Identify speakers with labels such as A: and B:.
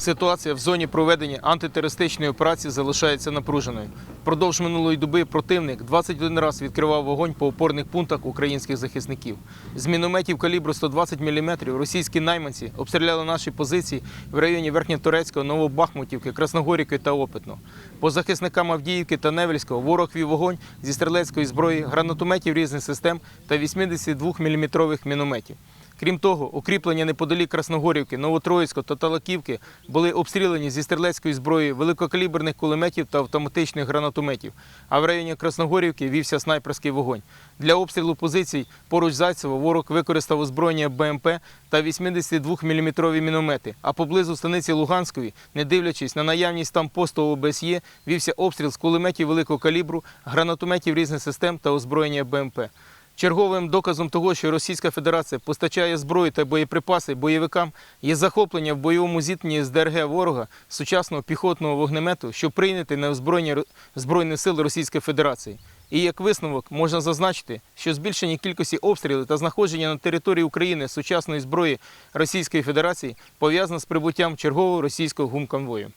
A: Ситуація в зоні проведення антитерористичної операції залишається напруженою. Впродовж минулої доби противник 21 раз відкривав вогонь по опорних пунктах українських захисників. З мінометів калібру 120 мм російські найманці обстріляли наші позиції в районі Верхньоторецького, Новобахмутівки, Красногорівки та Опитно. По захисникам Авдіївки та Невельського ворог вів вогонь зі стрілецької зброї, гранатометів різних систем та 82 мм мінометів. Крім того, укріплення неподалік Красногорівки, Новотроїцького та Талаківки були обстріляні зі стрілецької зброї великокаліберних кулеметів та автоматичних гранатометів. А в районі Красногорівки вівся снайперський вогонь. Для обстрілу позицій поруч Зайцево ворог використав озброєння БМП та 82-мм міномети. А поблизу станиці Луганської, не дивлячись на наявність там посту ОБСЄ, вівся обстріл з кулеметів великого калібру, гранатометів різних систем та озброєння БМП. Черговим доказом того, що Російська Федерація постачає зброю та боєприпаси бойовикам, є захоплення в бойовому зіткненні з ДРГ ворога сучасного піхотного вогнемету, що прийняти на озброєння Ро- Збройних сил Російської Федерації. І як висновок можна зазначити, що збільшення кількості обстрілів та знаходження на території України сучасної зброї Російської Федерації пов'язано з прибуттям чергового російського гумконвою.